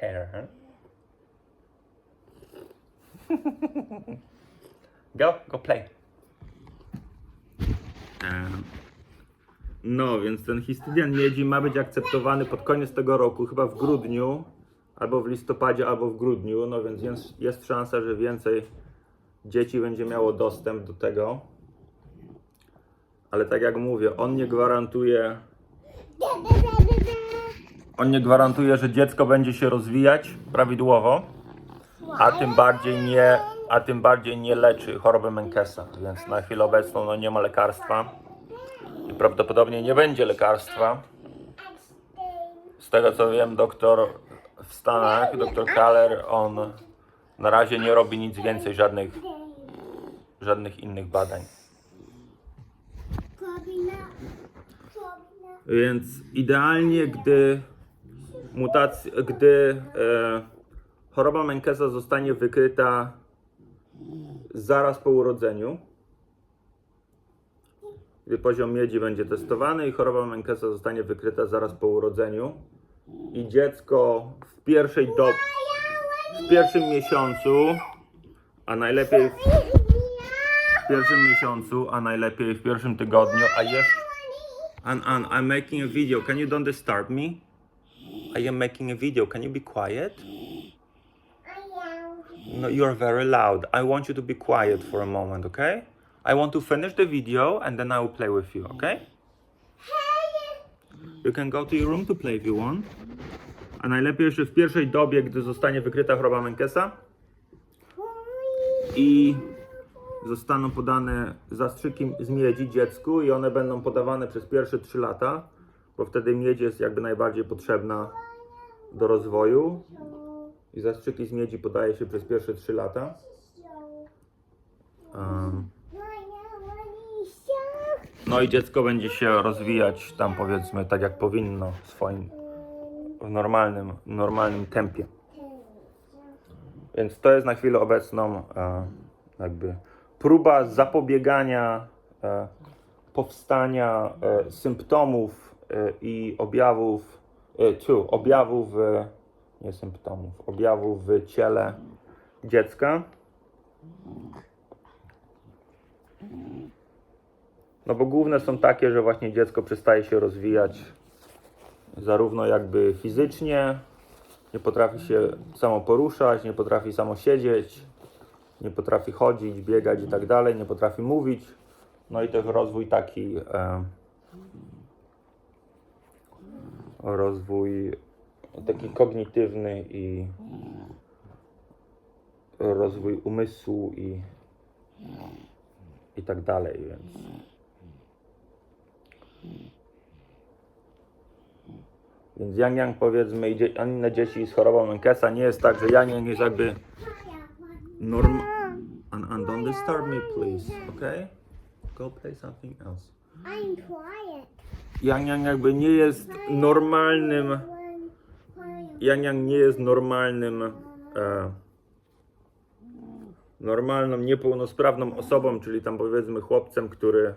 huh? go, go play. No, więc ten histydian miedzi ma być akceptowany pod koniec tego roku, chyba w grudniu, albo w listopadzie, albo w grudniu. No więc jest, jest szansa, że więcej dzieci będzie miało dostęp do tego. Ale tak jak mówię, on nie gwarantuje. On nie gwarantuje, że dziecko będzie się rozwijać prawidłowo, a tym bardziej nie, a tym bardziej nie leczy choroby Menkesa. Więc na chwilę obecną no, nie ma lekarstwa i prawdopodobnie nie będzie lekarstwa. Z tego co wiem, doktor w Stanach, doktor Kaller, on na razie nie robi nic więcej, żadnych, żadnych innych badań. Więc idealnie, gdy mutacja, gdy e, choroba Menkesa zostanie wykryta zaraz po urodzeniu, gdy poziom miedzi będzie testowany i choroba Menkesa zostanie wykryta zaraz po urodzeniu i dziecko w pierwszej do, w pierwszym miesiącu, a najlepiej w, pierwszym miesiącu, a najlepiej w pierwszym tygodniu, a jeszcze An, An, I'm making a video. Can you don't disturb me? I am making a video. Can you be quiet? No, you're very loud. I want you to be quiet for a moment, okay? I want to finish the video and then I will play with you, okay? You can go to your room to play if you want. A najlepiej jeszcze w pierwszej dobie, gdy zostanie wykryta choroba Menkesa i zostaną podane zastrzyki z miedzi dziecku i one będą podawane przez pierwsze 3 lata, bo wtedy miedź jest jakby najbardziej potrzebna do rozwoju i zastrzyki z miedzi podaje się przez pierwsze 3 lata. No i dziecko będzie się rozwijać tam powiedzmy tak jak powinno w swoim w normalnym, normalnym tempie. Więc to jest na chwilę obecną e, jakby próba zapobiegania e, powstania e, symptomów i objawów, e, tu, objawów, e, nie symptomów, objawów w ciele dziecka. No bo główne są takie, że właśnie dziecko przestaje się rozwijać zarówno jakby fizycznie, nie potrafi się samo poruszać, nie potrafi samo siedzieć, nie potrafi chodzić, biegać i tak dalej, nie potrafi mówić. No i też rozwój taki e, rozwój taki kognitywny i rozwój umysłu i, i tak dalej, więc Więc Yang Yang powiedzmy i inne dzieci z chorobą Menkesa nie jest tak, że Yang Yang jest jakby norm... And, and don't disturb me please, okay? Go play something else. I'm quiet. Yang jakby nie jest normalnym... Yang nie jest normalnym... E, normalną, niepełnosprawną osobą, czyli tam powiedzmy chłopcem, który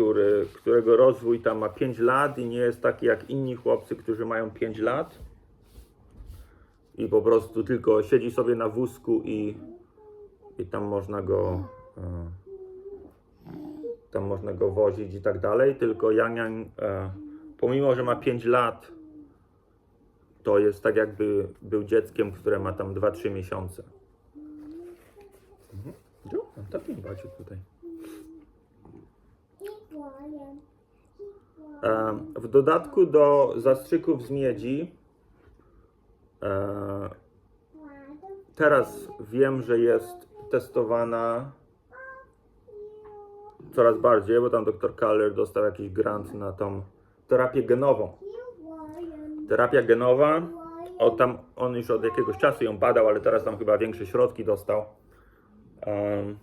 który, którego rozwój tam ma 5 lat i nie jest taki jak inni chłopcy, którzy mają 5 lat. I po prostu tylko siedzi sobie na wózku i, i tam można go e, tam można go wozić i tak dalej, tylko Yang Yang e, pomimo, że ma 5 lat to jest tak jakby był dzieckiem, które ma tam 2-3 miesiące. Mhm. Talking about you tutaj. E, W dodatku do zastrzyków z miedzi, e, teraz wiem, że jest testowana coraz bardziej, bo tam dr Kaller dostał jakiś grant na tą terapię genową. Terapia genowa, o, tam, on już od jakiegoś czasu ją badał, ale teraz tam chyba większe środki dostał. Em,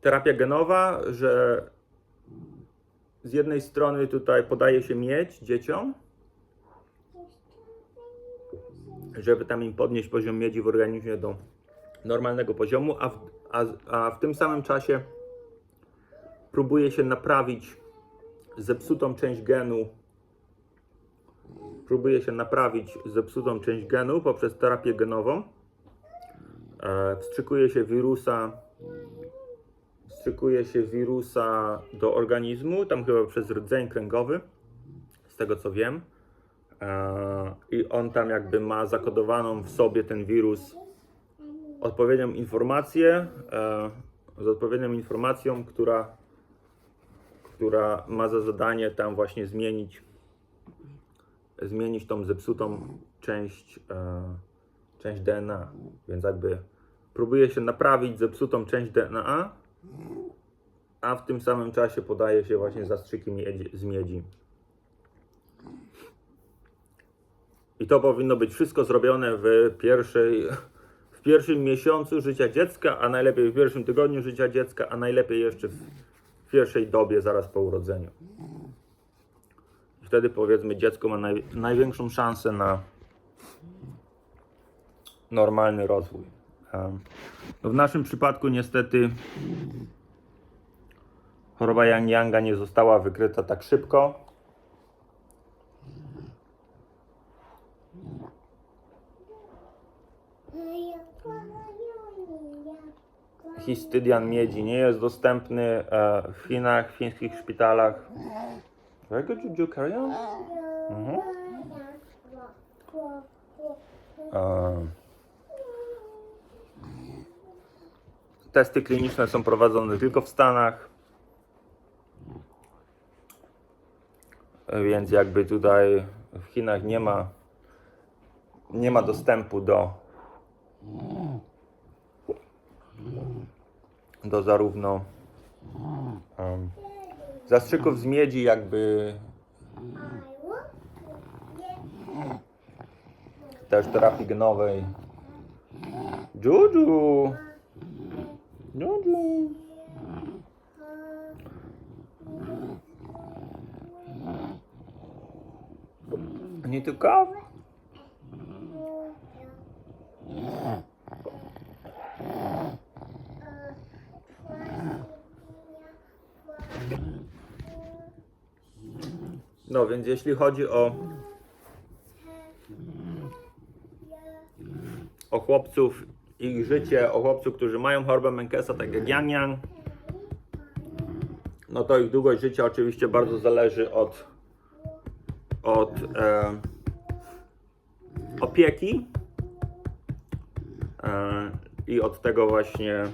terapia genowa, że z jednej strony tutaj podaje się miedź dzieciom, żeby tam im podnieść poziom miedzi w organizmie do normalnego poziomu, a w, a, a w tym samym czasie próbuje się naprawić zepsutą część genu próbuje się naprawić zepsutą część genu poprzez terapię genową. E, wstrzykuje się wirusa wstrzykuje się wirusa do organizmu, tam chyba przez rdzeń kręgowy, z tego co wiem. E, I on tam jakby ma zakodowaną w sobie ten wirus odpowiednią informację, e, z odpowiednią informacją, która, która ma za zadanie tam właśnie zmienić, zmienić tą zepsutą część, e, część DNA. Więc jakby próbuje się naprawić zepsutą część DNA, a w tym samym czasie podaje się właśnie zastrzyki miedzi, z miedzi. I to powinno być wszystko zrobione w pierwszej, w pierwszym miesiącu życia dziecka, a najlepiej w pierwszym tygodniu życia dziecka, a najlepiej jeszcze w pierwszej dobie zaraz po urodzeniu. Wtedy powiedzmy dziecko ma naj, największą szansę na normalny rozwój. No w naszym przypadku niestety choroba Yang Yanga nie została wykryta tak szybko. Histydian miedzi nie jest dostępny e, w Chinach, w chińskich szpitalach. Very good, Juju, carry on. Mhm. E, testy kliniczne są prowadzone tylko w Stanach. Więc jakby tutaj w Chinach nie ma nie ma dostępu do do zarówno um, zastrzyków z miedzi, jakby też terapii genowej. Juju! Juju! Need to No więc jeśli chodzi o, o chłopców, ich życie, o chłopców, którzy mają chorobę Menkesa, tak jak Yang Yang, no to ich długość życia oczywiście bardzo zależy od, od e, opieki e, i od tego właśnie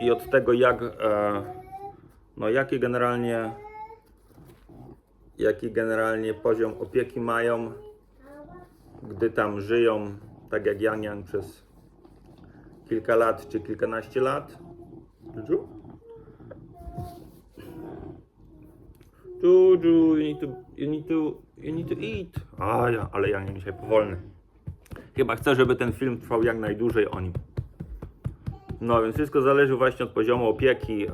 i od tego jak e, no jaki generalnie jaki generalnie poziom opieki mają gdy tam żyją tak jak Yang przez kilka lat czy kilkanaście lat Juju? Juju, you need to, you need to, you need to eat. A ja, ale Yang dzisiaj powolny. Chyba chcę, żeby ten film trwał jak najdłużej o nim. No więc wszystko zależy właśnie od poziomu opieki.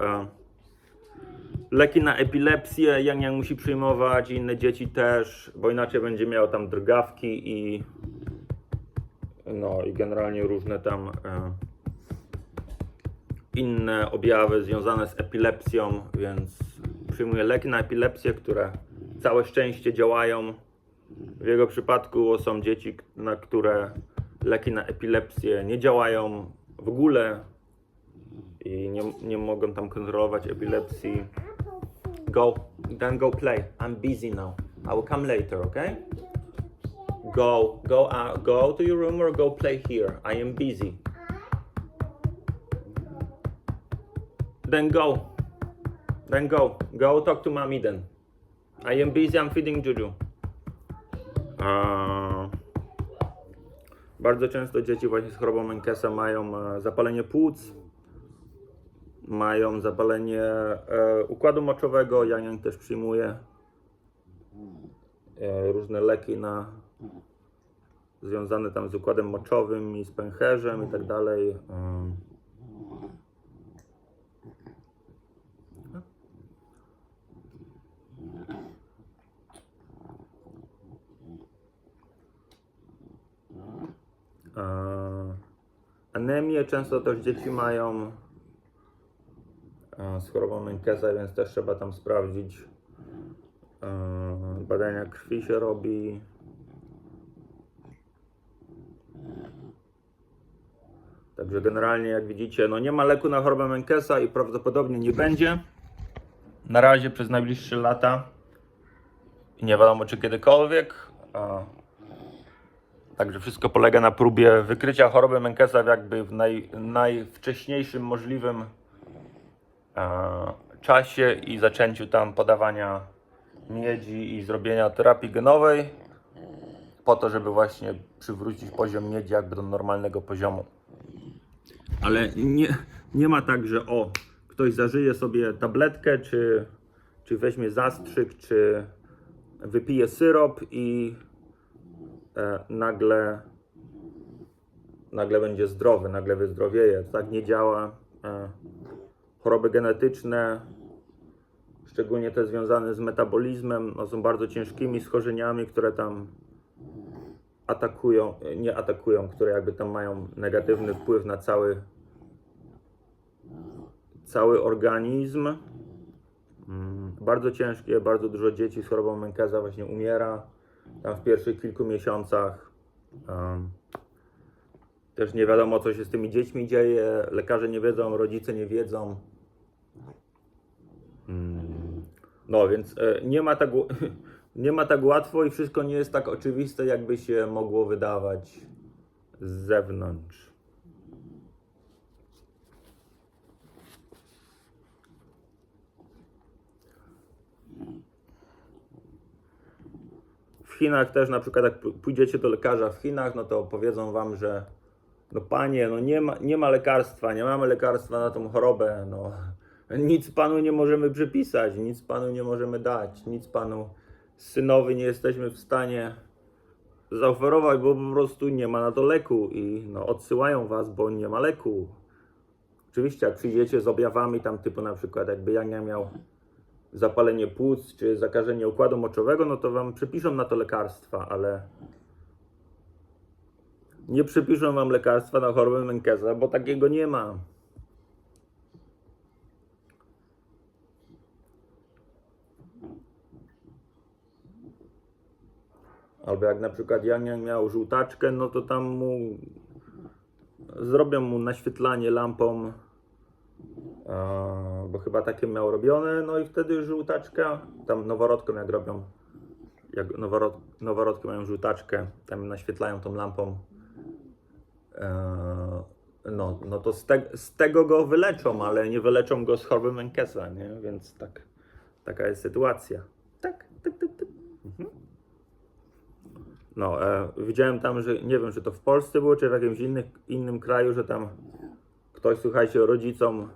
Leki na epilepsję Yang musi przyjmować, inne dzieci też, bo inaczej będzie miał tam drgawki i no i generalnie różne tam e, inne objawy związane z epilepsją, więc przyjmuje leki na epilepsję, które całe szczęście działają. W jego przypadku są dzieci, na które leki na epilepsję nie działają w ogóle i nie, nie mogą tam kontrolować epilepsji. Go, then go play. I'm busy now. I will come later, okay? Go, go out, go to your room or go play here. I am busy. Then go. Then go. Go talk to mommy then. I am busy, I'm feeding Juju. Eee, bardzo często dzieci właśnie z chorobą Menkesa mają zapalenie płuc, mają zapalenie e, układu moczowego. Yang też przyjmuje e, różne leki na związane tam z układem moczowym i z pęcherzem i tak dalej. E, Anemię często też dzieci mają. Z chorobą Menkesa, więc też trzeba tam sprawdzić. E, Badania krwi się robi. Także generalnie, jak widzicie, no nie ma leku na chorobę Menkesa i prawdopodobnie nie będzie. Na razie przez najbliższe lata. I nie wiadomo, czy kiedykolwiek. Także wszystko polega na próbie wykrycia choroby Menkesa jakby w naj, najwcześniejszym możliwym czasie i zaczęciu tam podawania miedzi i zrobienia terapii genowej po to, żeby właśnie przywrócić poziom miedzi jakby do normalnego poziomu. Ale nie, nie ma tak, że o, ktoś zażyje sobie tabletkę, czy, czy weźmie zastrzyk, czy wypije syrop i e, nagle, nagle będzie zdrowy, nagle wyzdrowieje. Tak nie działa. E, choroby genetyczne, szczególnie te związane z metabolizmem, no są bardzo ciężkimi schorzeniami, które tam atakują, nie atakują, które jakby tam mają negatywny wpływ na cały, cały organizm. Mm, Bardzo ciężkie, bardzo dużo dzieci z chorobą Menkesa właśnie umiera tam w pierwszych kilku miesiącach. Też nie wiadomo, co się z tymi dziećmi dzieje. Lekarze nie wiedzą, rodzice nie wiedzą. No więc e, nie ma, tak, nie ma tak łatwo i wszystko nie jest tak oczywiste, jakby się mogło wydawać z zewnątrz. W Chinach też na przykład jak pójdziecie do lekarza w Chinach, no to powiedzą wam, że no panie, no nie ma, nie ma lekarstwa, nie mamy lekarstwa na tą chorobę, no nic panu nie możemy przypisać, nic panu nie możemy dać, nic panu synowi nie jesteśmy w stanie zaoferować, bo po prostu nie ma na to leku i no, odsyłają was, bo nie ma leku. Oczywiście, jak przyjdziecie z objawami tam typu na przykład jakby Jania miał zapalenie płuc czy zakażenie układu moczowego, no to wam przypiszą na to lekarstwa, ale nie przypiszą wam lekarstwa na chorobę Menkesa, bo takiego nie ma. Albo jak na przykład Jania miał żółtaczkę, no to tam mu zrobią mu naświetlanie lampą, bo chyba takie miał robione, no i wtedy żółtaczka, tam noworodkom jak robią, jak noworod, noworodki mają żółtaczkę, tam naświetlają tą lampą, e, no, no to z, te, z tego go wyleczą, ale nie wyleczą go z choroby Menkesa, nie? Więc tak, taka jest sytuacja. Tak, tak, tak, tak. Mhm. No, e, widziałem tam, że nie wiem, czy to w Polsce było, czy w jakimś innych, innym kraju, że tam ktoś, słuchajcie, rodzicom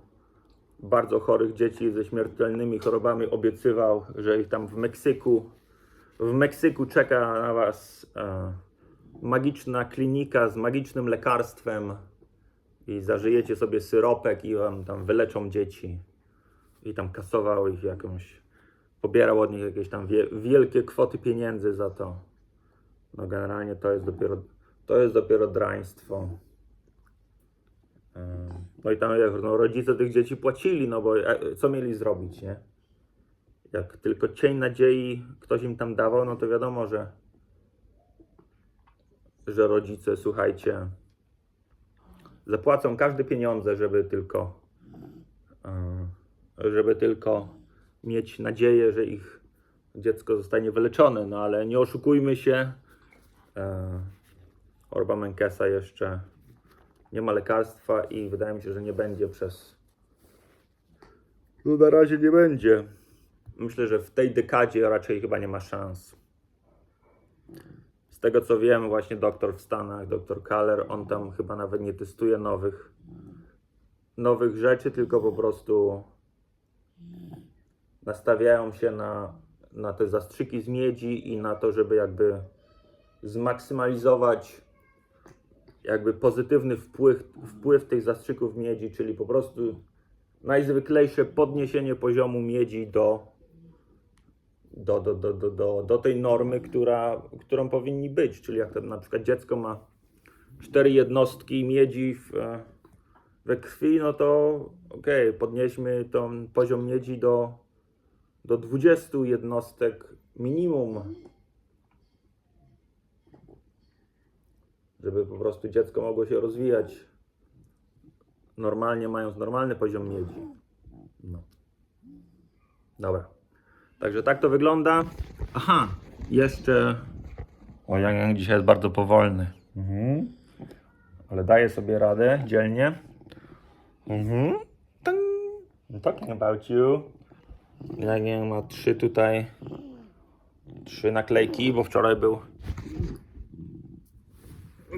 bardzo chorych dzieci ze śmiertelnymi chorobami obiecywał, że ich tam w Meksyku, w Meksyku czeka na was e, magiczna klinika z magicznym lekarstwem i zażyjecie sobie syropek i wam tam wyleczą dzieci. I tam kasował ich jakąś, pobierał od nich jakieś tam wie, wielkie kwoty pieniędzy za to. No generalnie to jest dopiero, to jest dopiero draństwo. No i tam no, rodzice tych dzieci płacili, no bo e, co mieli zrobić, nie? Jak tylko cień nadziei ktoś im tam dawał, no to wiadomo, że że rodzice, słuchajcie, zapłacą każde pieniądze, żeby tylko yy, żeby tylko mieć nadzieję, że ich dziecko zostanie wyleczone, no ale nie oszukujmy się, e, choroba Menkesa jeszcze nie ma lekarstwa i wydaje mi się, że nie będzie przez. No na razie nie będzie. Myślę, że w tej dekadzie raczej chyba nie ma szans. Z tego co wiem, właśnie doktor w Stanach, doktor Kaller, on tam chyba nawet nie testuje nowych, nowych rzeczy, tylko po prostu nastawiają się na, na te zastrzyki z miedzi i na to, żeby jakby zmaksymalizować jakby pozytywny wpływ, wpływ tych zastrzyków miedzi, czyli po prostu najzwyklejsze podniesienie poziomu miedzi do, do, do, do, do, do, do tej normy, która, którą powinni być. Czyli jak tam na przykład dziecko ma cztery jednostki miedzi w, we krwi, no to okej, podnieśmy ten poziom miedzi do, do 20 jednostek minimum. Żeby po prostu dziecko mogło się rozwijać normalnie, mając normalny poziom miedzi. No. Dobra. Także tak to wygląda. Aha, jeszcze. O, Yang dzisiaj jest bardzo powolny. Mhm. Ale daje sobie radę dzielnie. Mhm. Tang. I'm talking about you. Yang ma trzy tutaj. Trzy naklejki, bo wczoraj był.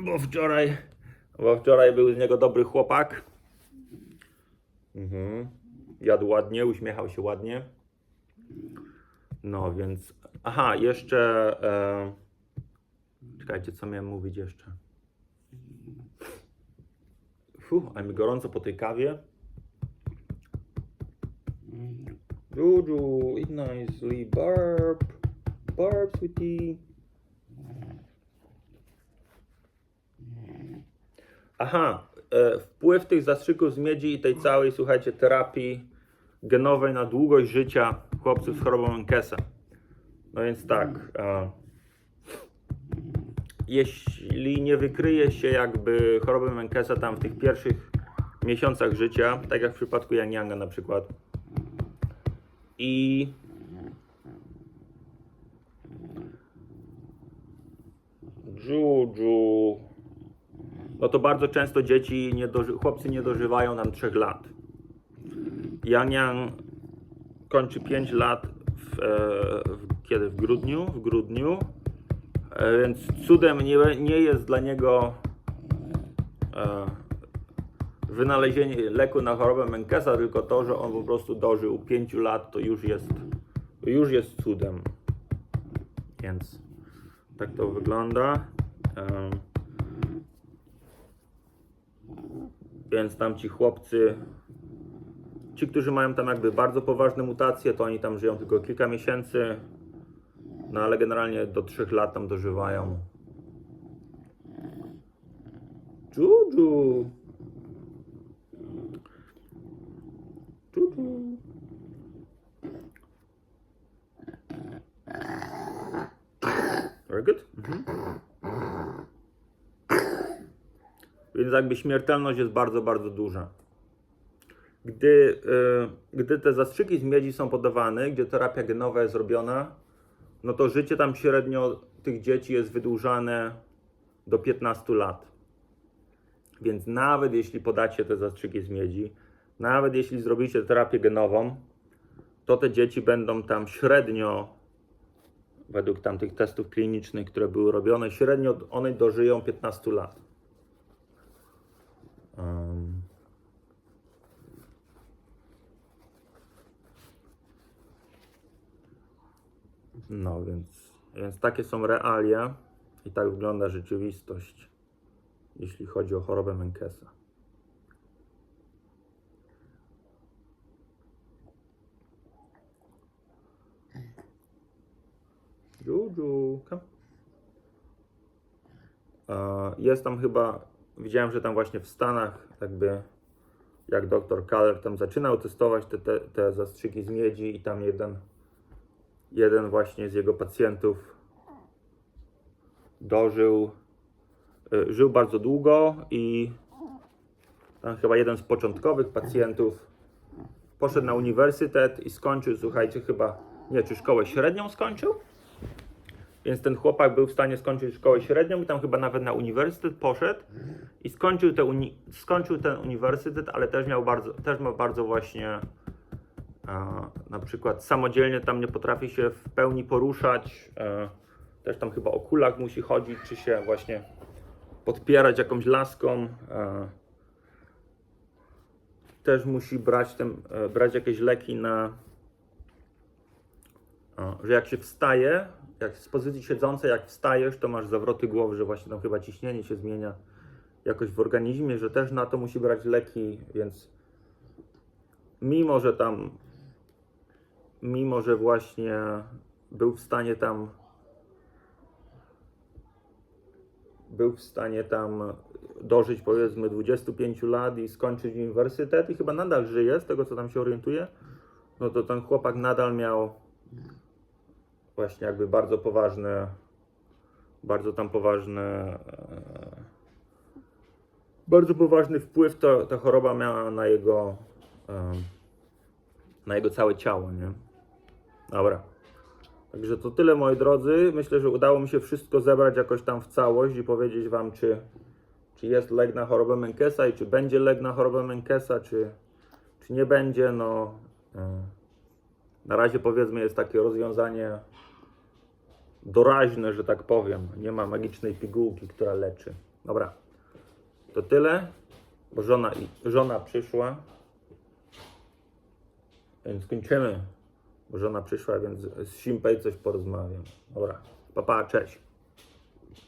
Bo wczoraj. Bo wczoraj był z niego dobry chłopak. Mhm. Jadł ładnie, uśmiechał się ładnie. No więc. Aha, jeszcze. E... Czekajcie, co miałem mówić jeszcze. Fuh, ale mi gorąco po tej kawie. Juju, eat nicely. Burp. Burp, sweetie. Aha, e, wpływ tych zastrzyków z miedzi i tej całej, słuchajcie, terapii genowej na długość życia chłopców z chorobą Menkesa. No więc tak, e, jeśli nie wykryje się jakby choroby Menkesa tam w tych pierwszych miesiącach życia, tak jak w przypadku Yang Yanga na przykład, i Juju, no to bardzo często dzieci, nie chłopcy nie dożywają nam 3 lat. Yang kończy 5 lat w, e, w, kiedy? W grudniu? W grudniu. E, więc cudem nie, nie jest dla niego e, wynalezienie leku na chorobę Menkesa, tylko to, że on po prostu dożył 5 lat, to już jest, już jest cudem. Więc tak to wygląda. Więc tam ci chłopcy, ci, którzy mają tam jakby bardzo poważne mutacje, to oni tam żyją tylko kilka miesięcy. No ale generalnie do 3 lat tam dożywają. Juju. Juju. Very good. Mhm. Więc jakby śmiertelność jest bardzo, bardzo duża. Gdy, y, gdy te zastrzyki z miedzi są podawane, gdzie terapia genowa jest robiona, no to życie tam średnio tych dzieci jest wydłużane do 15 lat. Więc nawet jeśli podacie te zastrzyki z miedzi, nawet jeśli zrobicie terapię genową, to te dzieci będą tam średnio, według tamtych testów klinicznych, które były robione, średnio one dożyją 15 lat. Um, no więc, więc takie są realia i tak wygląda rzeczywistość, jeśli chodzi o chorobę Menkesa. Juju, Jest tam chyba, widziałem, że tam właśnie w Stanach, jakby jak doktor Kaller tam zaczynał testować te, te, te zastrzyki z miedzi i tam jeden, jeden właśnie z jego pacjentów dożył, y, żył bardzo długo i tam chyba jeden z początkowych pacjentów poszedł na uniwersytet i skończył, słuchajcie, chyba, nie, czy szkołę średnią skończył? Więc ten chłopak był w stanie skończyć szkołę średnią i tam chyba nawet na uniwersytet poszedł i skończył, te uni- skończył ten uniwersytet, ale też miał bardzo, też ma bardzo właśnie e, na przykład samodzielnie tam nie potrafi się w pełni poruszać. E, też tam chyba o kulach musi chodzić, czy się właśnie podpierać jakąś laską. E, też musi brać, ten, e, brać jakieś leki na, o, że jak się wstaje, jak z pozycji siedzącej, jak wstajesz, to masz zawroty głowy, że właśnie tam chyba ciśnienie się zmienia jakoś w organizmie, że też na to musi brać leki, więc mimo, że tam, mimo, że właśnie był w stanie tam, był w stanie tam dożyć powiedzmy 25 lat i skończyć uniwersytet i chyba nadal żyje, z tego co tam się orientuję, no to ten chłopak nadal miał właśnie jakby bardzo poważne, bardzo tam poważne, e, bardzo poważny wpływ to, ta choroba miała na jego, e, na jego całe ciało, nie? Dobra. Także to tyle moi drodzy. Myślę, że udało mi się wszystko zebrać jakoś tam w całość i powiedzieć wam, czy, czy jest lek na chorobę Menkesa i czy będzie lek na chorobę Menkesa, czy, czy nie będzie. No, e, na razie powiedzmy jest takie rozwiązanie doraźne, że tak powiem. Nie ma magicznej pigułki, która leczy. Dobra. To tyle, bo żona, żona przyszła. Więc kończymy. Bo żona przyszła, więc z Simpej coś porozmawiam. Dobra, papa, cześć.